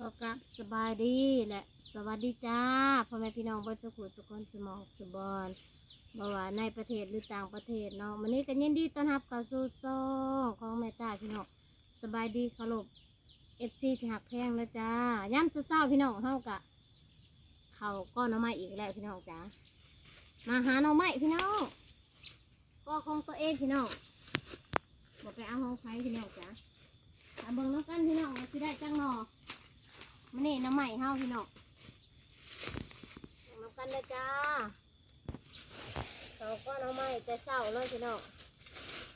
ก็กลับสบายดีและสวัสดีจ้าพ่อแม่พี่น้องเบนสุขุสุขคนสมองสุบอนบ่ว่าในประเทศหรือต่างประเทศเนาะวันนี้ก็ยินดีต้อนรับเข้าสู่ซ่องของแม่จ้าพี่น้องสบายดีเคารพเอฟซีที่หักแพงแล้วจ้าย่ำเศร้าพี่น้องเฮากะเขาก้อนน้อไม้อีกแล้วพี่น้องจ้ามาหาหน่อไม้พี่น้องก็ของตัวเองพี่น้องบอกไปเอาห้องไฟพี่น้องจ้าตาเบิ่งน้ำกันพี่น้องสิได้จังหนอ มันนี่น้ำใหม่เฮาพี่น้องน้ำกันเลยจ้าเขาก็น้ำใหม่แต่เศร้าเลยพี่น้อง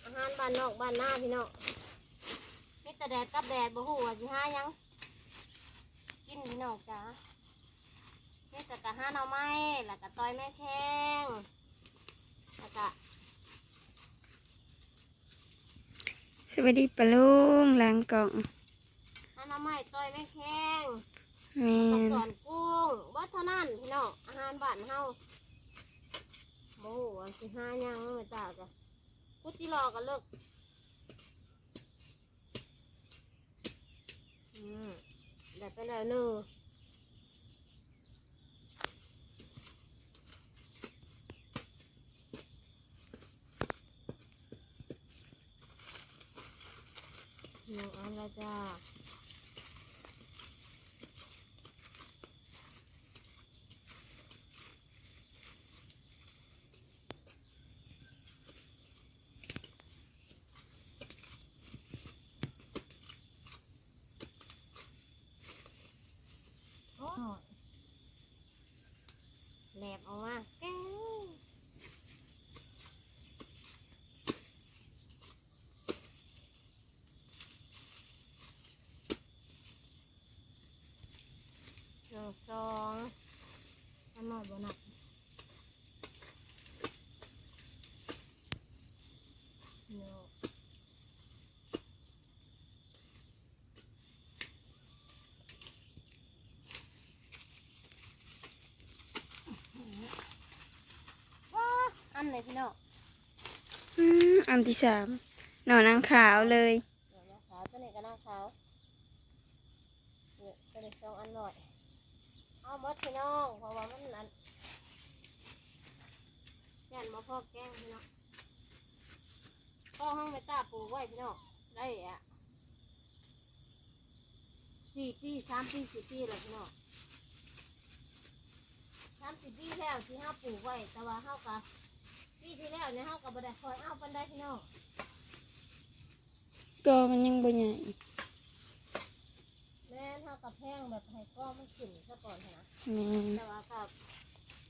อาหารบ้านนอกบ้านหน้าพี่น้องมีแต่แดดกับแดดบ่หูว่าสิหาหยัง กินพี่น้องจ้านี่แต่กะห้าหน่อไม้แล้วก็ต้อยแม่แข้งแล้วก็สวัสดีปะลุงล้างกล่องห้าห น่อไม้ต้อยแม่แข้งแม่กับนสอนกุ้งวัดเท่านั้นพี่น้องอาหารบ้านเฮาโอ้โหอันสิห้ายังไม่ตาจ้ะพุทธิรอกันเลิกอืมได้ไปแล้วหนึ่งหนึ่งอันละจ้า โอ้ยแหลบออกมาแก้วหนึ่ง สองอันหน่อยบนักหนึ่งว้าอันไหนพี่น้องอืมอันที่สามหนอนางขาวเลยเดี๋ยวนะขาวตัวนี้ก็น่าขาวเนี่ยตัวนี้สองอันหน่อย เอาหมดพี่น้องเพราะว่ามันอันยันมาพ่อแก้งพี่น้องพ่อห้องไม่ตาปูไว้พี่น้องได้อะสี่ปีสามปีสี่ปีแล้วพี่น้องสามสิบปีแล้วที่ห้าปลูกไว้ แต่ว่าห้ากับปีที่แล้วเนี่ยห้ากับบัไดคอยเอาปันได้พี่น้องก็มันยังบ่ใหญ่ นเท่ากับแพงแบบให้ก้อมันขึ้นซะก่อนนะแม่นแต่ว่ากับ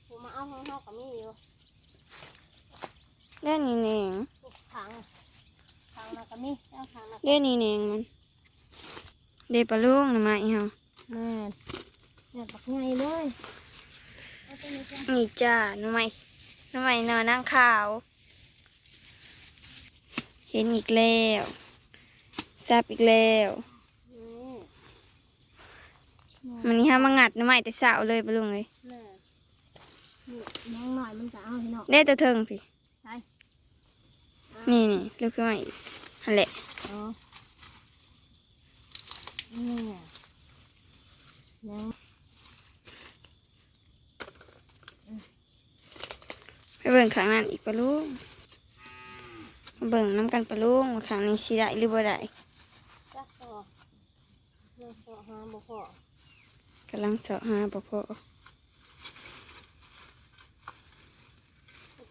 ผมมาเอาห้องเท่ากับมีอยู่เล่นนี่แหนงทุกครั้งครั้งละก็มีแล้วครั้งละเล่นนี่แหนงมันเดปะลุงน่ะมาอีเฮาแม่นเนี่ยปักไงเลยเอาตัวนี้จ้ะนี่จ้าหน่อไม้หน่อไม้หนอนางขาว เห็นอีกแล้วซับอีกแล้วนี่ มันนี่ฮามางัดหน่อไม้แต่เช้าเลยปะลุงเลยแม่นี่น้องหน่อยมันจะเอาพี่น้องได้แต่เทิงพี่ใช่นี่นี่ลูกขึ้นมาอีกหั่นแหละอ๋อนี่ยังไปเบิ่งข้างนั้นอีกปะลุงมาเบิ่งน้ำกันปะลุงว่าข้างนี้สิได้หรือบ่ได้จักต่อเรื่องต่อหาบุพอกำลังเจาะหาบ่พอ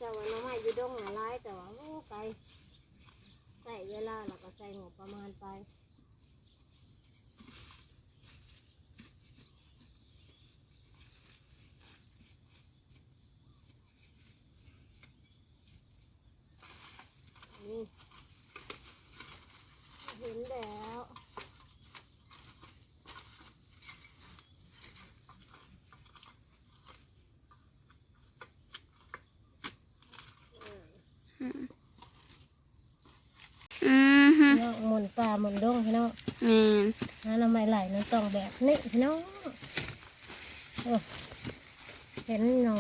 จะว่าน้องใหม่อยู่ดงหาร้ายแต่ว่าโอ้ไกลใส่เวลาแล้วก็ใส่งบประมาณไป นี่เห็นแล้ว อือฮึ พี่น้องหมุนป่า หมุนดงพี่น้องแม่นน้ำน้ำไม่ไหลน้ำต้องแบบนี้พี่น้องโอ้เห็นหนอ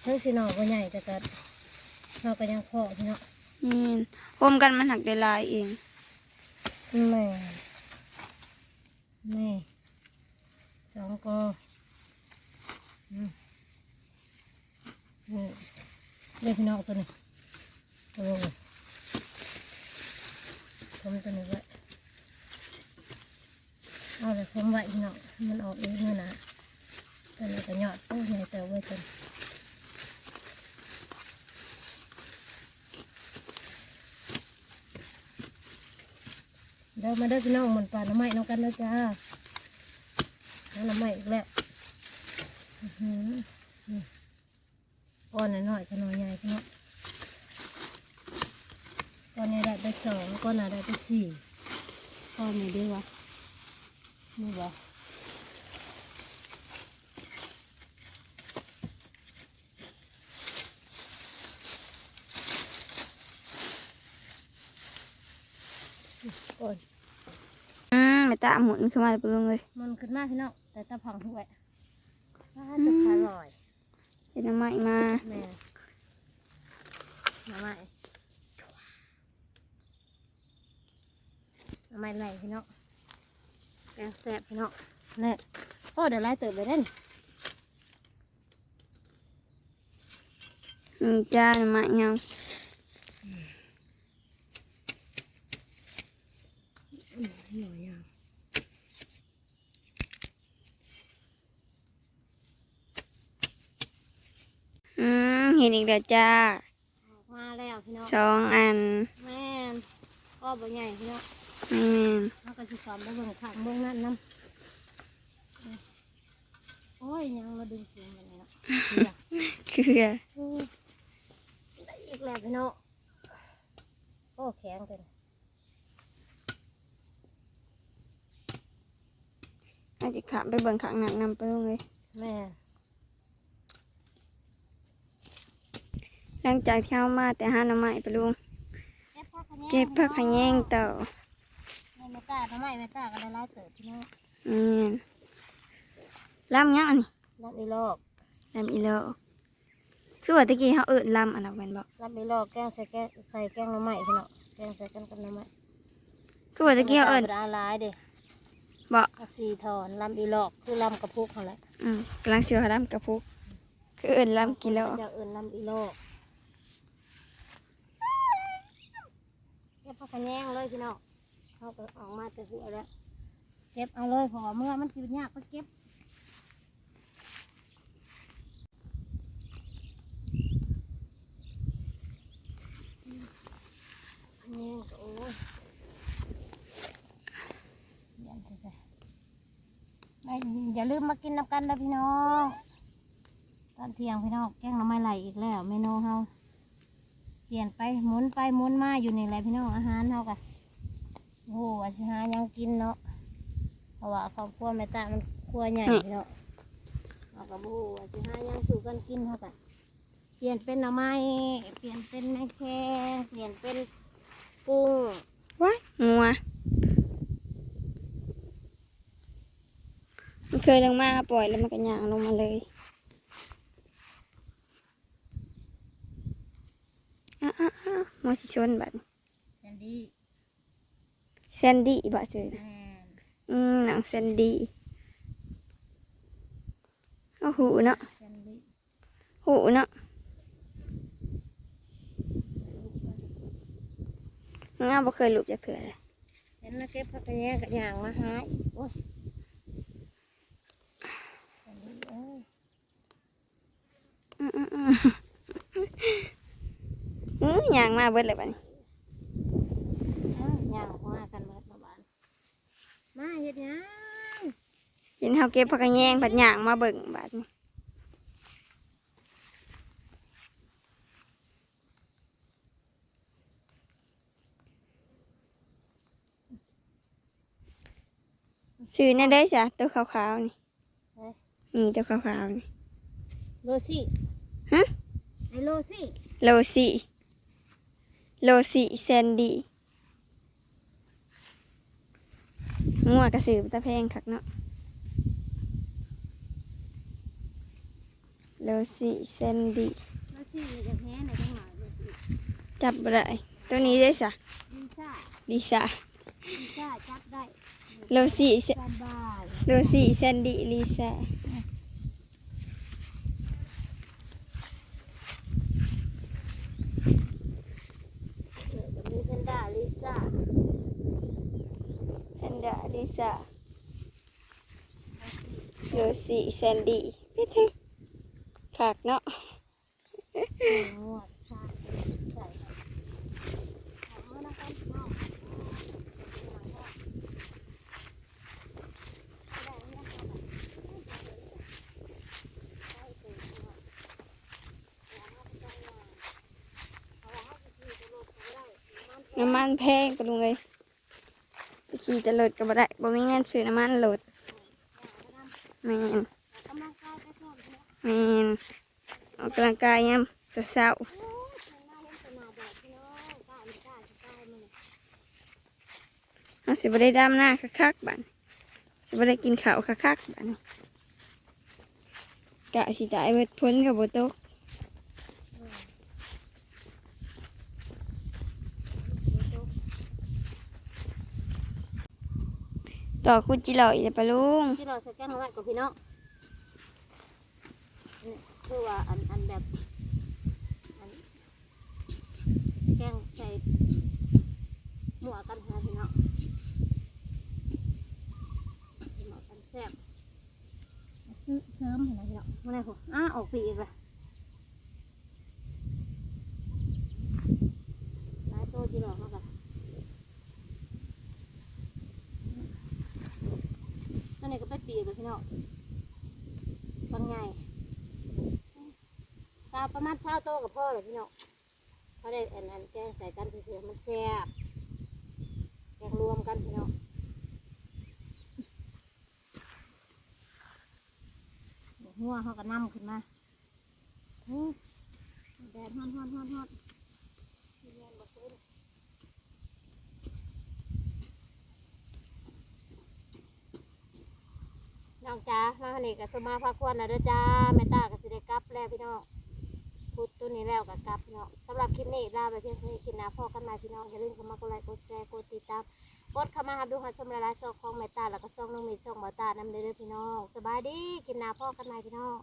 เพิ่งสิหนอก็ใหญ่แต่ก็เราก็ยังพอพี่น้องแม่นโฮมกันมันหักได้หลายเองแม่แม่สองกออืมนี่เรียกพี่น้องตัวนี้ตัวนี้ ผมตัวนี้ไว้เอาเลยผมไว้พี่น้องมันออกเองเลยนะตัวนี้ก็ยอดโอ้ใหญ่เติบไว้ตัวนี้เดินมาเด้พี่น้องเหมือนปลาหน้ำไม้น้องกันนะจ้าหน้ำไม้อีกแล้วอื้อหือนี่ก้อยๆก็น้อยใหญ่พี่น้อง ก้อนนี้ได้ไปสองก้อนน่ะได้ไปสี่ก้อนนี้ดีวะนี่วะก้อนอืมไม่ตาหมุนขึ้นมาเลยปะลุงเลยมันขึ้นมาพี่น้องแต่ตะพังห้วยถ้าจะขาลอยเห็นน้ำไม้มาแม่มาใหม่ มาใหม่ไหลพี่น้องแกงแซ่บพี่น้องนี่โอ้เดี๋ยวไล่เติบไปเล่นอืมจ้าน้ำไม้เงาหน่อยอะอืมเห็นอีกแล้วจ้าออกมาแล้วพี่น้องสองอัน แม่นก็บ่ใหญ่พี่น้อง แม่นเขาก็สิสอนไปเบิ่งข้างเบิ่งนั่นน้ำโอ้ยยังมาดึงเสียงกันเลยเนาะเดี๋ยวคือโอ้ยได้อีกแล้วพี่น้องโอ้แข็งเป็นอาจจะขับไปเบิ่งข้างหนักนำปะลุงเลยแม่หลังจากที่เอามาแต่ห้าน้ำไม้ปะลุงเก็บผักขะแยงเก็บผักขะแยงต่อ แม่ตาทำไมแม่ตาก็ได้ไล่เติบพี่น้องแม่นลำยังอันนี้รับอีลอกลำอีโลคือว่าตะกี้เขาเอิดลำอันนั้นเป็นบอกรับอีลอกแกงใส่แกงใส่แกงหน้ำไม้พี่น้องแกงใส่กันกับหน้ำไม้คือว่าตะกี้เขาเอิดแม่ตบ่ได้เอาหลายเด้บอกเอาสี่ถอนลำอีลอกคือลำกระพุกเขาแหละอืมกำลังเสียวลำกระพุกคือเอิดลำกิโลจะเอินลำอีลอกเก็บผักขะแยงเลยพี่น้อง เขาก็ออกมาแต่หัวแล้ว เก็บเอาเลยเพอเมื่อมันสิยากก็เก็บนนี้ก็โอ้ยเยันไปเลยไม่อย่าลืมมากินน้ำกันนะพี่น้องตอนเที่ยงพี่น้องแกงน้ำไม้ไหลอีกแล้ว เมนูเฮาเปลี่ยนไปหมุนไปหมุนมาอยู่นี่แหละพี่น้องอาหารเฮากะโอ้โหว่าสิหายังกินเนาะเพราะว่าครอบครัวแม่ตามันครัวใหญ่พี่เนาะเราก็บฮูว่าสิหายังสู่กันกินเฮากะเปลี่ยนเป็นหน่อไม้เปลี่ยนเป็นแม่แข้งเปลี่ยนเป็นกุ้งว้ายงัวมันเคยลงมาปล่อยแล้วมันก็ย่างลงมาเลยอ้าวอ้าวอ้าวมาสิชนบัดแซนดี้ แซนดี้บ่เจอแอนอืมหนังแซนดี้เอาหูเนาะแซนดี้หูเนาะงาบ่เคยหลุดจากเถื่อเลยเห็นแล้วเก็บผักกระแยงกับยางมาหาอีกโอ้ยแซนดี้เอ้ยอืมอืมอืมอืมย่างมาเบิดเลยบัดนี้ เอ้ายางออกมากันเบิดมาบานมาเฮ็ดหยัง เห็นเขาเก็บผักกระแยงผัดย่างมาเบิ่งบาดนี้ซื้อนั่นได้จ้ะตัวขาวๆนี่เฮ้ยนี่ตัวขาวๆนี่โลซี่ฮะไอโลซี่โลซี่โลซี่แซนดี้งัวกระสือตะแพงคักเนาะ โลซี่แซนดี้โลซี่จะแพ้ในจังหวะโลซี่จับบ่ได้ตัวนี้ได้จ้ะลิซ่าดิซ่าลิซ่าจับได้โลซี่แซสบายโดซี่แซนดี้ลิซ่าเออก็มีแพนด้าลิซ่าแพนด้าลิซ่าโดซี่แซนดี้พี่ทึขากเนาะงวด ค่ะใส่เอาะน้ำมันแพงปะลุงเลยขี่จะโหลดก็บ่ได้บ่มีเงินซื้อน้ำมันโหลดแม่นกำ แมนออกกำลังกายยามเช้าโอ้ยใส่หน้าเห็นแต่หน้าแดดพี่น้องกล้าม่กล้าจะกล้ามึงๆเสิบได้ดำหน้าคักๆบัดสิบได้กินข้าวคักๆบัดนี้กะสิตายเบิดพ้นกับบ่ตกต่อคุณจิหล่อยเด้อปะลุงที่เราใส่แก้งมาไว้กับพี่น้อง คือว่าอันอันแบบอันแกงใส่หมวกกันนะพี่น้องหมวกกันแซ่บคือเสริมเห็นไหมพี่น้องมาไหนผมอ้าออกปีกเลยหลายตัวจีหลอกมากอะตัวนี้ก็เป็นปีกเลยพี่น้องบางไง ซาวประมาณซาวโตวกับพ่อเลยพี่น้องเขาได้อันอันแกงใส่กันเฉยๆมันแซ่บแกงรวมกันพี่น้องหัวเขาก็นำขึ้นมาโอ้แดดฮอนฮอนฮอนฮอนแม่นบ่ฟื้นน้องจ้ามาหนีกับสมาพาควรนะเด้อจ้าแม่ตากับสิได้กลับแล้วพี่น้อง พูดตัวนี้แล้วกับกลับเนาะสำหรับคลิปนี้ลาไปเพียงเท่านี้คลิปหน้าพ่อกันใหม่พี่น้องอย่าลืมเข้ามากดไลค์กดแชร์กดติดตามกดเข้ามาหาดูหาชมรายโซองของเมตตาแล้วก็ซองน้องมีซองหมตตานำเด้อพี่น้องสบายดีคลิปหน้าพ่อกันใหม่พี่น้อง